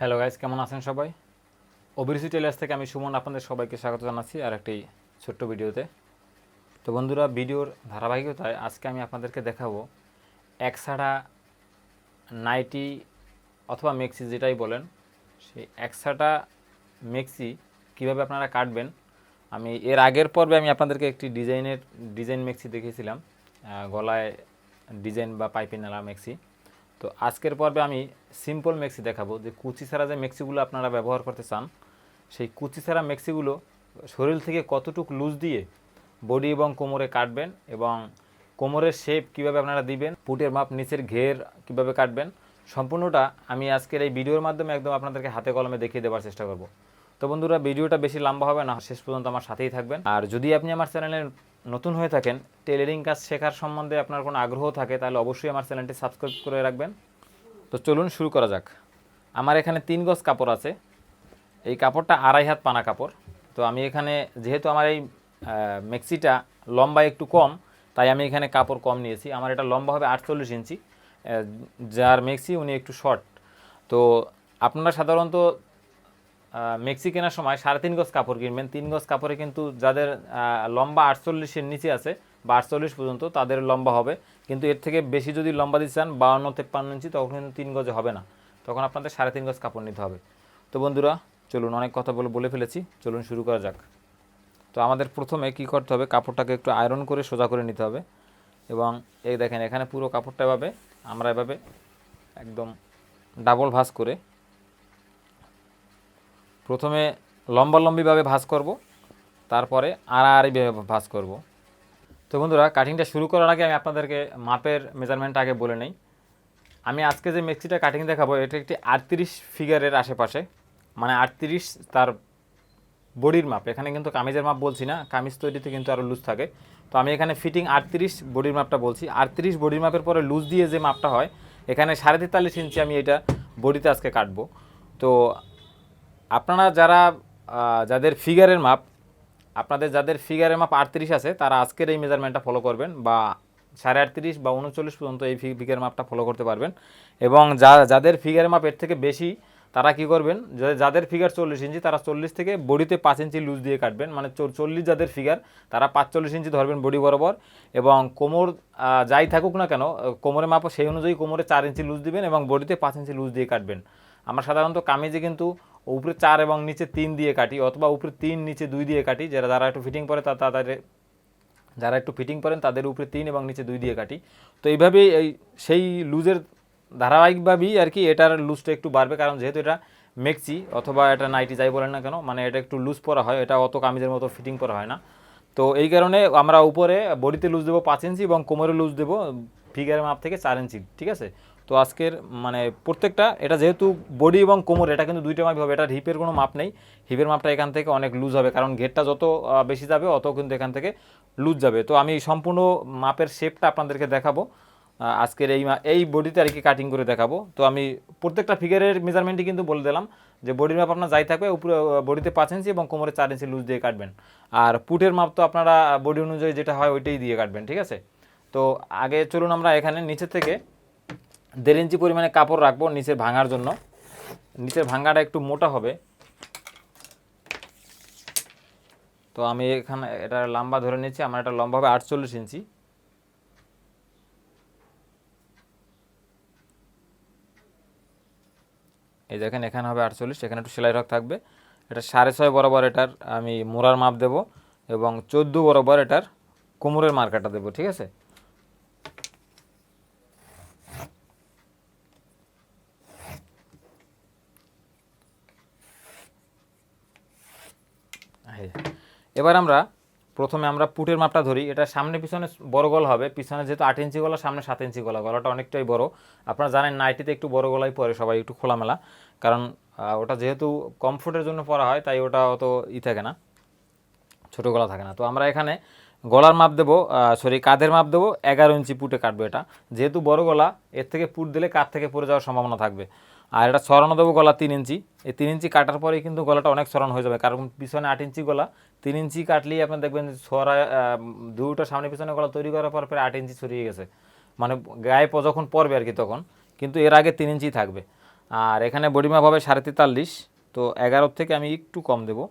Hello guys কেমন আছেন সবাই? ওবিসি টেলার্স থেকে আমি সুমন আপনাদের সবাইকে স্বাগত জানাচ্ছি আর একটি ছোট্ট ভিডিওতে। তো বন্ধুরা, ভিডিওর ধারাবাহিকতায় আজকে আমি আপনাদেরকে দেখাবো একসাড়া নাইটি অথবা মেক্সি যেটাই বলেন, সেই একসাটা মেক্সি কীভাবে আপনারা কাটবেন, আমি এর আগের পর্বে আমি আপনাদেরকে একটি ডিজাইনের, ডিজাইন মেক্সি দেখিয়েছিলাম গলায় ডিজাইন বা পাইপে নেলা মেক্সি তো আজকের পর্বে আমি সিম্পল মেক্সি দেখাবো যে কুচি ছাড়া যে মেক্সিগুলো আপনারা ব্যবহার করতে চান, সেই কুচি ছাড়া মেক্সিগুলো শরীর থেকে কতটুকু লুজ দিয়ে বডি এবং কোমরে কাটবেন এবং কোমরের শেপ কীভাবে আপনারা দিবেন, পুটের মাপ, নিচের ঘের কীভাবে কাটবেন, সম্পূর্ণটা আমি আজকের এই ভিডিওর মাধ্যমে একদম আপনাদেরকে হাতে কলমে দেখিয়ে দেওয়ার চেষ্টা করব। তো বন্ধুরা, ভিডিওটা বেশি লম্বা হবে না, শেষ পর্যন্ত আমার সাথেই থাকবেন। আর যদি আপনি আমার চ্যানেলে নতুন হয়ে থাকেন টেলারিং কাজ শেখার সম্বন্ধে আপনার কোনো আগ্রহ থাকে, তাহলে অবশ্যই আমার চ্যানেলটি সাবস্ক্রাইব করে রাখবেন। তো চলুন শুরু করা যাক। আমার এখানে তিন গজ কাপড় আছে। এই কাপড়টা আড়াই হাত পানা কাপড়। তো আমি এখানে, যেহেতু আমার এই মেক্সিটা লম্বা একটু কম, তাই আমি এখানে কাপড় কম নিয়েছি। আমার এটা লম্বা হবে আটচল্লিশ ইঞ্চি। যার মেক্সি উনি একটু শর্ট তো আপনারা সাধারণত মেক্সি কেনার সময় সাড়ে তিন গজ কাপড় কিনবেন। তিন গজ কাপড়ে কিন্তু যাদের লম্বা আটচল্লিশের নিচে আছে বা আটচল্লিশ পর্যন্ত, তাদের লম্বা হবে। কিন্তু এর থেকে বেশি যদি লম্বা দিতে চান, বাউন্ন, তেপ্পান্ন ইঞ্চি, তখন কিন্তু তিন গজে হবে না। তখন আপনাদের সাড়ে তিন গজ কাপড় নিতে হবে। তো বন্ধুরা, চলুন অনেক কথা বলে বলে ফেলেছি। চলুন শুরু করা যাক। তো আমাদের প্রথমে কি করতে হবে? কাপড়টাকে একটু আয়রন করে সোজা করে নিতে হবে। এবং এই দেখেন, এখানে পুরো কাপড়টা এভাবে, আমরা এভাবে একদম ডাবল ভাঁজ করে প্রথমে লম্বা লম্বিভাবে ভাঁজ করব, তারপরে আড়াআড়িভাবে ভাঁজ করব। তো বন্ধুরা কাটিংটা শুরু করার আগে আমি আপনাদেরকে মাপের মেজারমেন্টটা আগে বলে নেই। আমি আজকে যে মেক্সিটা কাটিং দেখাবো, এটা একটি আটত্রিশ ফিগারের আশেপাশে মানে আটত্রিশ তার বডির মাপ। এখানে কিন্তু কামিজের মাপ বলছি না, কামিজ তৈরিতে কিন্তু আরও লুজ থাকে। তো আমি এখানে ফিটিং আটত্রিশ বডির মাপটা বলছি। আটত্রিশ বডির মাপের পরে লুজ দিয়ে যে মাপটা হয়, এখানে সাড়ে তেতাল্লিশ ইঞ্চি আমি এটা বডিতে আজকে কাটবো। তো আপনারা যারা যাদের ফিগারের মাপ, আপনাদের যাদের ফিগারের মাপ আটত্রিশ আছে, তারা আজকের এই মেজারমেন্টটা ফলো করবেন বা সাড়ে আটত্রিশ বা উনচল্লিশ পর্যন্ত এই ফিগার মাপটা ফলো করতে পারবেন। এবং যা, যাদের ফিগারের মাপ এর থেকে বেশি, তারা কি করবেন? যাদের ফিগার চল্লিশ ইঞ্চি, তারা চল্লিশ থেকে বডিতে পাঁচ ইঞ্চি লুজ দিয়ে কাটবেন। মানে চল্লিশ যাদের ফিগার তারা পাঁচচল্লিশ ইঞ্চি ধরবেন বডি বরাবর। এবং কোমর যাই থাকুক না কেন, কোমরের মাপ সেই অনুযায়ী কোমরে চার ইঞ্চি লুজ দিবেন এবং বডিতে পাঁচ ইঞ্চি লুজ দিয়ে কাটবেন। আমরা সাধারণত কামিজে কিন্তু উপরে চার এবং নিচে তিন দিয়ে কাটি অথবা উপরে তিন, নিচে দুই দিয়ে কাটি, যারা যারা একটু ফিটিং পরে তা তাদের, যারা একটু ফিটিং করেন তাদের উপরে তিন এবং নিচে দুই দিয়ে কাটি। তো এইভাবেই এই সেই লুজের ধারাবাহিকভাবেই আর কি এটার লুজটা একটু বাড়বে, কারণ যেহেতু এটা মেক্সি অথবা এটা নাইটি যাই বলেন না কেন মানে এটা একটু লুজ পরা হয়, এটা অত কামিজের মতো ফিটিং করা হয় না। তো এই কারণে আমরা উপরে বডিতে লুজ দেবো পাঁচ ইঞ্চি এবং কোমরে লুজ দেবো ফিগারের মাপ থেকে চার ইঞ্চি, ঠিক আছে? তো আজকের মানে প্রত্যেকটা, এটা যেহেতু বডি এবং কোমর, এটা কিন্তু দুইটা মাপই হবে, এটা হিপের কোনো মাপ নেই। হিপের মাপটা এখান থেকে অনেক লুজ হবে, কারণ ঘেরটা যত বেশি যাবে, অত কিন্তু এখান থেকে লুজ যাবে। তো আমি সম্পূর্ণ মাপের শেপটা আপনাদেরকে দেখাবো আজকের এই এই বডিতে আর কি কাটিং করে দেখাবো। তো আমি প্রত্যেকটা ফিগারের মেজারমেন্টই কিন্তু বলে দিলাম যে বডির মাপ আপনার যাই থাকবে উপরে বডিতে পাঁচ ইঞ্চি এবং কোমরে চার ইঞ্চি লুজ দিয়ে কাটবেন। আর পুটের মাপ তো আপনারা বডি অনুযায়ী যেটা হয়, ওইটাই দিয়ে কাটবেন, ঠিক আছে? তো আগে চলুন আমরা এখানে নিচে থেকে দেড় ইঞ্চি পরিমাণে কাপড় রাখব নিচের ভাঙার জন্য। নিচের ভাঙাটা একটু মোটা হবে। তো আমি এখানে এটা লম্বা ধরে নিচ্ছি, আমার এটা লম্বা হবে আটচল্লিশ ইঞ্চি। এই দেখেন, এখানে হবে আটচল্লিশ, এখানে একটু সেলাই রক থাকবে। এটা সাড়ে ছয় বরাবর এটার আমি মোড়ার মাপ দেব এবং চোদ্দ বরাবর এটার কোমরের মার্কাটা দেবো, ঠিক আছে এই। এবার আমরা প্রথমে আমরা পুটের মাপটা ধরি। এটা সামনে পিছনে বড় গলা হবে। পিছনে যেহেতু আট ইঞ্চি গলা, সামনে সাত ইঞ্চি গলা। গলাটা অনেকটাই বড়। আপনারা জানেন নাইটিতে একটু বড় গলাই পরে সবাই একটু খোলামেলা। কারণ ওটা যেহেতু কমফোর্টের জন্য পরা হয়, তাই ওটা অত ই থাকে না। ছোট গলা থাকে না। তো আমরা এখানে গলার মাপ দেবো সরি কাঁধের মাপ দেবো। এগারো ইঞ্চি পুটে কাটবো এটা। যেহেতু বড় গলা, এর থেকে পুট দিলে কাঁধ থেকে পড়ে যাওয়ার সম্ভাবনা থাকবে। আর এটা ছড়ানো দেবো গলা তিন ইঞ্চি। এই তিন ইঞ্চি কাটার পরেই কিন্তু গলাটা অনেক ছড়ানো হয়ে যাবে। কারণ পিছনে আট ইঞ্চি গলা তিন ইঞ্চি কাটলেই আপনি দেখবেন ছড়া দুটো সামনে পিছনে গলা তৈরি করার পর পরে আট ইঞ্চি ছড়িয়ে গেছে। মানে গায়ে যখন পড়বে আর কি তখন, কিন্তু এর আগে তিন ইঞ্চি থাকবে। আর এখানে বডি মাপ হবে সাড়ে তেতাল্লিশ, তো এগারোর থেকে আমি একটু কম দেবো।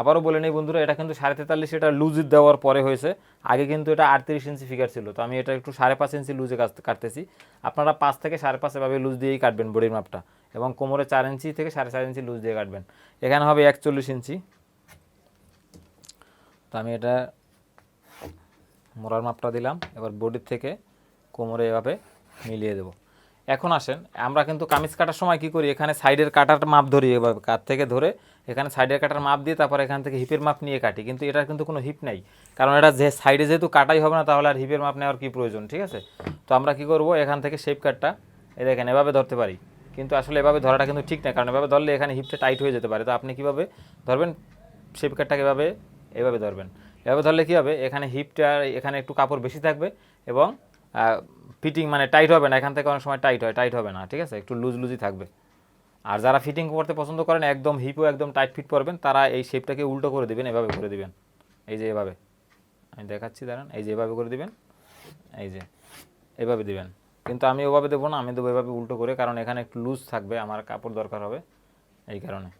আবারও বলে নেই বন্ধুরা, এটা কিন্তু সাড়ে তেতাল্লিশ, এটা লুজ দেওয়ার পরে হয়েছে। আগে কিন্তু এটা আটত্রিশ ইঞ্চি ফিগার ছিল, তো আমি এটা একটু সাড়ে পাঁচ ইঞ্চি লুজে কাটতেছি। আপনারা পাঁচ থেকে সাড়ে পাঁচ এভাবে লুজ দিয়েই কাটবেন বডির মাপটা। এবং কোমরে চার ইঞ্চি থেকে সাড়ে চার ইঞ্চি লুজ দিয়ে কাটবেন। এখানে হবে একচল্লিশ ইঞ্চি। তো আমি এটা মোড়ার মাপটা দিলাম, এবার বডির থেকে কোমরে এভাবে মিলিয়ে দেবো। এখন আসেন, আমরা কিন্তু কামিজ কাটার সময় কি করি, এখানে সাইডের কাটার মাপ ধরি এভাবে কাত থেকে ধরে এখানে সাইডের কাটার মাপ দিয়ে তারপর এখান থেকে হিপের মাপ নিয়ে কাটি। কিন্তু এটার কিন্তু কোনো হিপ নাই, কারণ এটা যে সাইডে যেহেতু কাটাই হবে না, তাহলে আর হিপের মাপ নেওয়ার কি প্রয়োজন, ঠিক আছে? তো আমরা কি করব, এখান থেকে শেপ কাটটা, এই দেখেন, এভাবে ধরতে পারি। কিন্তু আসলে এভাবে ধরাটা কিন্তু ঠিক না, কারণ এভাবে ধরলে এখানে হিপটা টাইট হয়ে যেতে পারে। তো আপনি কীভাবে ধরবেন? শেপ কাটটাকে এভাবে এভাবে ধরবেন। এভাবে ধরলে কী হবে? এখানে হিপটা এখানে একটু কাপড় বেশি থাকবে এবং ফিটিং মানে টাইট হবে না, এখান থেকে অনেক সময় টাইট হয় টাইট হবে না, ঠিক আছে? একটু লুজ লুজই থাকবে। আর যারা ফিটিং করতে পছন্দ করেন, একদম হিপও একদম টাইট ফিট করবেন তারা এই শেপটাকে উল্টো করে দিবেন, এভাবে করে দেবেন। এই যে এভাবে। আমি দেখাচ্ছি, দাঁড়ান। এই যে এভাবে করে দিবেন। এই যে, এভাবে দিবেন। কিন্তু আমি ওভাবে দেবো না, আমি দেবো এভাবে উল্টো করে, কারণ এখানে একটু লুজ থাকবে, আমার কাপড় দরকার হবে এই কারণে।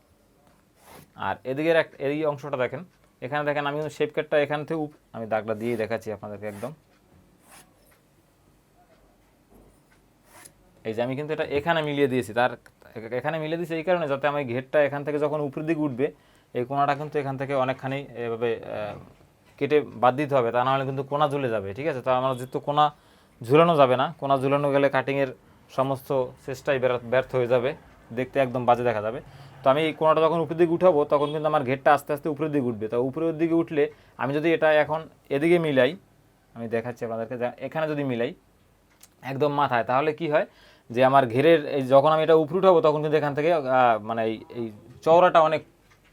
আর এদিকের এক, এই অংশটা দেখেন, এখানে দেখেন আমি শেপ কাটটা এখান থেকে আমি দাগটা দিয়ে দেখাচ্ছি আপনাদেরকে একদম। এই যে আমি কিন্তু এটা এখানে মিলিয়ে দিয়েছি, তার এখানে মিলিয়ে দিয়েছি এই কারণে যাতে আমার ঘেরটা এখান থেকে যখন উপরের দিকে উঠবে, এই কোনাটা কিন্তু এখান থেকে অনেকখানি এভাবে কেটে বাদ দিতে হবে, তা নাহলে কিন্তু কোনা ঝুলে যাবে, ঠিক আছে? তো আমার যেহেতু কোনা ঝুলানো যাবে না। কোনা ঝুলানো গেলে কাটিংয়ের সমস্ত চেষ্টাই ব্যর্থ হয়ে যাবে। দেখতে একদম বাজে দেখা যাবে। তো আমি এই কোনাটা যখন উপরের দিকে উঠাবো, তখন কিন্তু আমার ঘেরটা আস্তে আস্তে উপরের দিকে উঠবে। তো উপরের দিকে উঠলে আমি যদি এটা এখন এদিকে মিলাই, আমি দেখাচ্ছি আপনাদেরকে এখানে যদি মিলাই, একদম মাথায়, তাহলে কি হয় যে আমার ঘেরের এই যখন আমি এটা উপরে উঠাবো, তখন কিন্তু এখান থেকে মানে এই এই চওড়াটা অনেক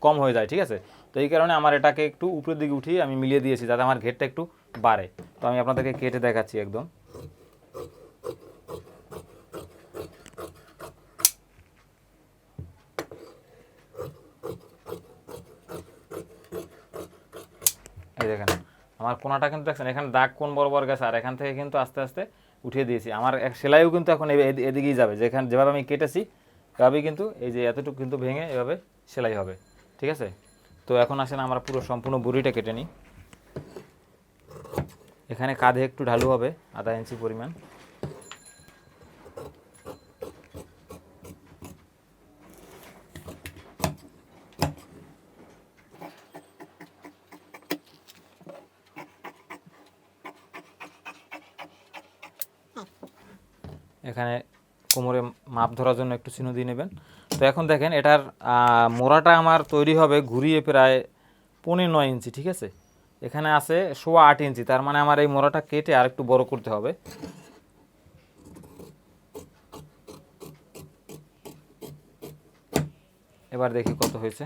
কম হয়ে যায়, ঠিক আছে? তো এই কারণে আমার এটাকে একটু উপরের দিকে উঠিয়ে আমি মিলিয়ে দিয়েছি, যাতে আমার ঘেরটা একটু বাড়ে। তো আমি আপনাদেরকে কেটে দেখাচ্ছি একদম। দেখেন। আমার কোনাটা কিন্তু দেখছেন, এখানে দাগ কোন বরাবর গেছে, আর এখান থেকে কিন্তু আস্তে আস্তে উঠিয়ে দিয়েছি। আমার সেলাইও কিন্তু এখন এদিকেই যাবে, যেখানে যেভাবে আমি কেটেছি এভাবেই কিন্তু এই যে এতটুকু কিন্তু ভেঙে এভাবে সেলাই হবে। ঠিক আছে? তো এখন আসেন, আমরা পুরো সম্পূর্ণ বুড়িটা কেটে নিই। এখানে কাঁধে একটু ঢালু হবে, আধা ইঞ্চি পরিমাণ। এখানে কোমরে মাপ ধরার জন্য একটু চিহ্ন দিয়ে নেবেন। তো এখন দেখেন এটার মোড়াটা আমার তৈরি হবে ঘুরিয়ে প্রায় পনেরো নয় ইঞ্চি, ঠিক আছে? এখানে আছে সোয়া আট ইঞ্চি, তার মানে আমার এই মোড়াটা কেটে আর একটু বড় করতে হবে। এবার দেখি কত হয়েছে।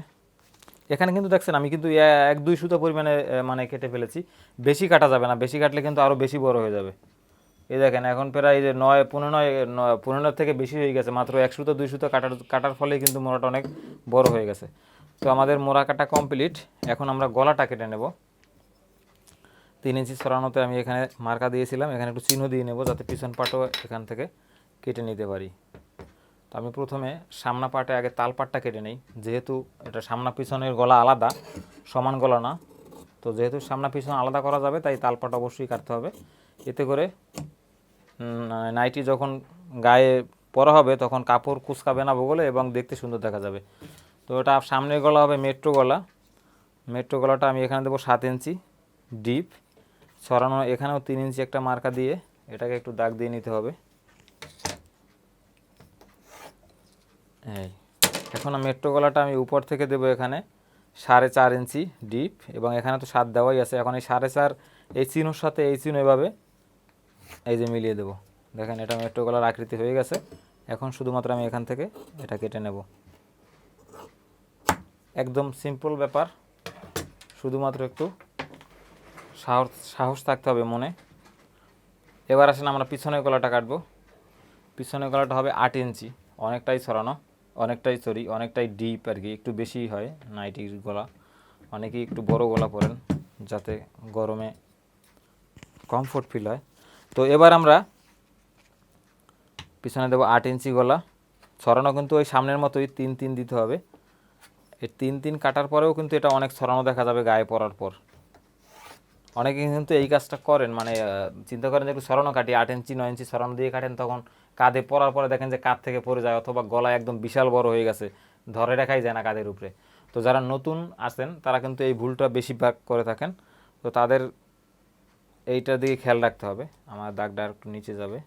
এখানে কিন্তু দেখছেন আমি কিন্তু এক দুই সুতো পরিমাণে মানে কেটে ফেলেছি। বেশি কাটা যাবে না, বেশি কাটলে কিন্তু আরও বেশি বড় হয়ে যাবে। এই দেখেন, এখন প্রায় যে নয়, পনেরো নয়, নয়- পনেরো থেকে বেশি হয়ে গেছে, মাত্র এক সুতো, দুই সুতো কাটার কাটার ফলে কিন্তু মোড়াটা অনেক বড় হয়ে গেছে। তো আমাদের মোড়া কাটা কমপ্লিট এখন আমরা গলাটা কেটে নেব। তিন ইঞ্চি সরানোতে আমি এখানে মার্কা দিয়েছিলাম, এখানে একটু চিহ্ন দিয়ে নেব যাতে পিছন পাটও এখান থেকে কেটে নিতে পারি। তো আমি প্রথমে সামনা পাটে, আগে তাল পাটটা কেটে নেই। যেহেতু এটা সামনা পিছনের গলা আলাদা, সমান গলা না। তো যেহেতু সামনা পিছন আলাদা করা যাবে, তাই তাল পাট অবশ্যই কাটতে হবে। এতে করে নাইটি যখন গায়ে পরা হবে, তখন কাপড় কুচকাবে না বগলে এবং দেখতে সুন্দর দেখা যাবে। তো এটা সামনের গলা হবে মেট্রো গলা। মেট্রো গলাটা আমি এখানে দেবো সাত ইঞ্চি ডিপ। ছড়ানো এখানেও তিন ইঞ্চি একটা মার্কা দিয়ে এটাকে একটু দাগ দিয়ে নিতে হবে। এই, এখন মেট্রো গলাটা আমি উপর থেকে দেবো এখানে সাড়ে চার ইঞ্চি ডিপ এবং এখানে তো সাত দেওয়াই আছে। এখন এই সাড়ে চার এই চিহ্নর সাথে এই চিহ্ন এভাবে এই যে মিলিয়ে দেবো। দেখেন, এটা মেট্রো গলার আকৃতি হয়ে গেছে। এখন শুধুমাত্র আমি এখান থেকে এটা কেটে নেব। একদম সিম্পল ব্যাপার। শুধুমাত্র একটু সাহস সাহস থাকতে হবে মনে। এবার আসেন আমরা পিছনের গলাটা কাটবো। পিছনের গলাটা হবে আট ইঞ্চি। অনেকটাই ছড়ানো, অনেকটাই সরি অনেকটাই ডিপ আর কি। একটু বেশি হয় নাইটির গলা। অনেকেই একটু বড় গলা পরেন, যাতে গরমে কমফোর্ট ফিল হয়। তো এবার আমরা পিছনে দেবো আট ইঞ্চি গলা। ছড়ানো কিন্তু ওই সামনের মতোই তিন তিন দিতে হবে। এই তিন তিন কাটার পরেও কিন্তু এটা অনেক ছড়ানো দেখা যাবে গায়ে পরার পর। অনেকে কিন্তু এই কাজটা করেন মানে চিন্তা করেন যে একটু সরানো কাটি, আট ইঞ্চি, নয় ইঞ্চি সরানো দিয়ে কাটেন, তখন কাঁধে পরার পরে দেখেন যে কাঁধ থেকে পড়ে যায় অথবা গলায় একদম বিশাল বড় হয়ে গেছে, ধরে রাখাই যায় না কাঁধের উপরে। তো যারা নতুন আসেন তারা কিন্তু এই ভুলটা বেশিরভাগ করে থাকেন। তো তাদের এইটার দিকে খেয়াল রাখতে হবে। আমার দাগটা একটু নিচে যাবে।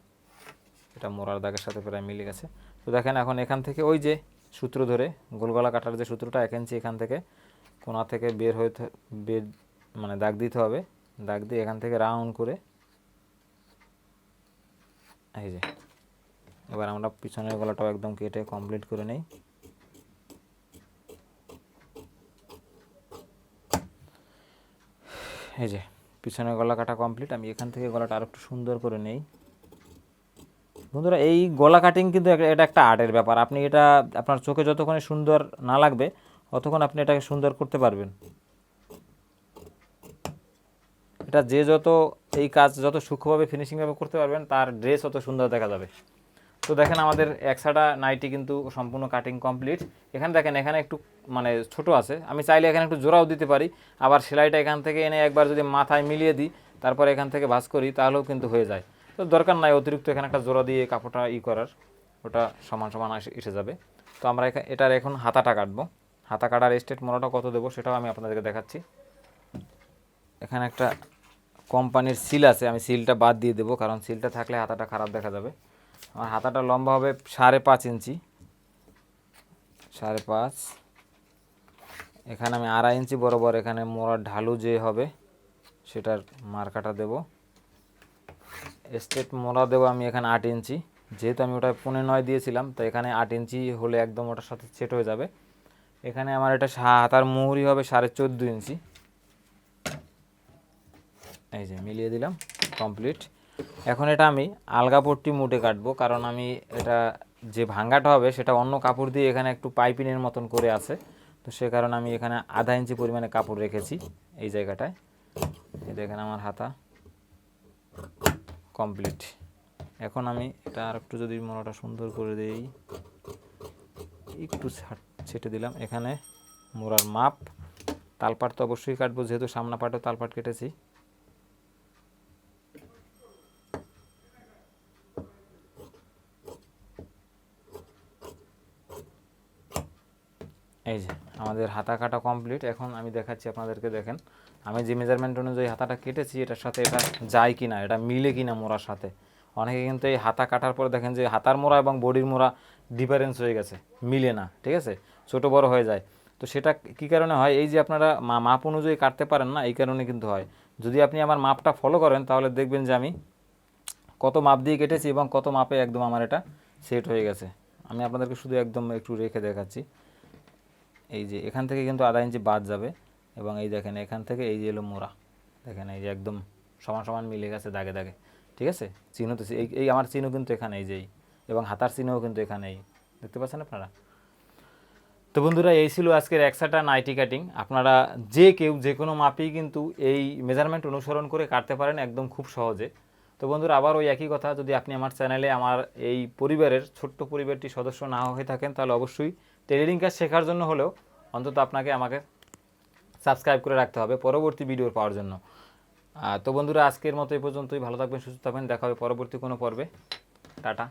এটা মোড়ার দাগের সাথে প্রায় মিলে গেছে। তো দেখেন এখন এখান থেকে ওই যে সূত্র ধরে, গোলগলা কাটার যে সূত্রটা, এক ইঞ্চি এখান থেকে কোনা থেকে বের হয়ে বের মানে দাগ দিতে হবে। দাগ দিয়ে এখান থেকে রাউন্ড করে এই যে, এবার আমরা পিছনের গলাটাও একদম কেটে কমপ্লিট করে নেই। এই যে পিছনের গলা কাটা কমপ্লিট আমি এখান থেকে গলাটা আর একটু সুন্দর করে নেই। বন্ধুরা, এই গলা কাটিং কিন্তু এটা একটা আর্টের ব্যাপার। আপনি এটা আপনার চোখে যতক্ষণে সুন্দর না লাগবে, ততক্ষণ আপনি এটাকে সুন্দর করতে পারবেন। এটা যে যত এই কাজ, যত সূক্ষ্মভাবে ফিনিশিংভাবে করতে পারবেন, তার ড্রেস অত সুন্দর দেখা যাবে। তো দেখেন আমাদের একসাটা নাইটি কিন্তু সম্পূর্ণ কাটিং কমপ্লিট এখানে দেখেন, এখানে একটু মানে ছোট আছে। আমি চাইলে এখানে একটু জোড়াও দিতে পারি। আবার সেলাইটা এখান থেকে এনে একবার যদি মাথায় মিলিয়ে দিই, তারপর এখান থেকে ভাঁজ করি, তাহলেও কিন্তু হয়ে যায়। তো দরকার নাই অতিরিক্ত এখানে একটা জোড়া দিয়ে কাপড়টা ই করার। ওটা সমান সমান এসে- যাবে। তো আমরা এটার এখন হাতাটা কাটবো। হাতা কাটার স্টেট মোড়াটা কত দেবো সেটাও আমি আপনাদেরকে দেখাচ্ছি। এখানে একটা কোম্পানির সিল আছে, আমি সিলটা বাদ দিয়ে দেবো, কারণ সিলটা থাকলে হাতাটা খারাপ দেখা যাবে। আমার হাতাটা লম্বা হবে সাড়ে পাঁচ ইঞ্চি। সাড়ে পাঁচ। এখানে আমি আড়াই ইঞ্চি বরাবর এখানে মোড়ার ঢালু যে হবে, সেটার মার্কাটা দেব। স্টেট মোড়া দেবো আমি এখানে আট ইঞ্চি। যেহেতু আমি ওটা পনেরো নয় দিয়েছিলাম, তো এখানে আট ইঞ্চি হলে একদম ওটার সাথে সেট হয়ে যাবে। এখানে আমার এটা হাতার মুহুরি হবে সাড়ে চোদ্দ ইঞ্চি। এই যে মিলিয়ে দিলাম, কমপ্লিট। এখন এটা আমি আলগা পট্টি মুটে কাটবো, কারণ আমি এটা যে ভাঙ্গাটা হবে সেটা অন্য কাপড় দিয়ে এখানে একটু পাইপিনের মতন করে আছে। তো সে কারণে আমি এখানে আধা ইঞ্চি পরিমাণে কাপড় রেখেছি এই জায়গাটায়। এই দেখেন আমার হাতা কমপ্লিট। এখন আমি এটা আর একটু যদি মোড়াটা সুন্দর করে দিই, একটু ছাট- দিলাম। এখানে মোড়ার মাপ, তালপাট তো অবশ্যই কাটবো, যেহেতু সামনা পাটেও তালপাট কেটেছি। এই যে, আমাদের হাতা কাটা কমপ্লিট এখন আমি দেখাচ্ছি আপনাদেরকে, দেখেন। আমি যে মেজারমেন্ট অনুযায়ী হাতাটা কেটেছি, এটার সাথে এটা যায় কি না এটা মিলে কি না মোড়ার সাথে। অনেকে কিন্তু এই হাতা কাটার পরে দেখেন যে হাতার মোড়া এবং বডির মোড়া ডিফারেন্স হয়ে গেছে, মিলে না, ঠিক আছে? ছোট বড় হয়ে যায়। তো সেটা কি কারণে হয়? এই যে আপনারা মাপ অনুযায়ী কাটতে পারেন না, এই কারণে কিন্তু হয়। যদি আপনি আমার মাপটা ফলো করেন, তাহলে দেখবেন যে আমি কত মাপ দিয়ে কেটেছি এবং কত মাপে একদম আমার এটা সেট হয়ে গেছে। আমি আপনাদেরকে শুধু একদম একটু রেখে দেখাচ্ছি। এই যে এখান থেকে কিন্তু আধা ইঞ্চি বাদ যাবে এবং এই দেখেন এখান থেকে এই যে এলো মোড়া। দেখেন এই যে একদম সমান সমান মিলে গেছে দাগে দাগে। ঠিক আছে? চিহ্ন তো এই এই আমার চিহ্ন কিন্তু এখানে এই যেই এবং হাতার চিহ্নও কিন্তু এখানেই। দেখতে পাচ্ছেন আপনারা? তো বন্ধুরা, এই ছিল আজকের একসাটা নাইটি কাটিং আপনারা যে কেউ, যে কোনো মাপেই কিন্তু এই মেজারমেন্ট অনুসরণ করে কাটতে পারেন একদম খুব সহজে। তো বন্ধুরা, আবার ওই একই কথা, যদি আপনি আমার চ্যানেলে আমার এই পরিবারের ছোট্ট পরিবারটি সদস্য না হয়ে থাকেন, তাহলে অবশ্যই টেলিলিং কাজ শেখার জন্য হলেও অন্তত আপনাকে আমাকে সাবস্ক্রাইব করে রাখতে হবে পরবর্তী ভিডিও পাওয়ার জন্য। তো বন্ধুরা, আজকের মতো এই পর্যন্তই। ভালো থাকবেন, সুস্থ থাকবেন। দেখা হবে পরবর্তী কোনো পর্বে। টাটা।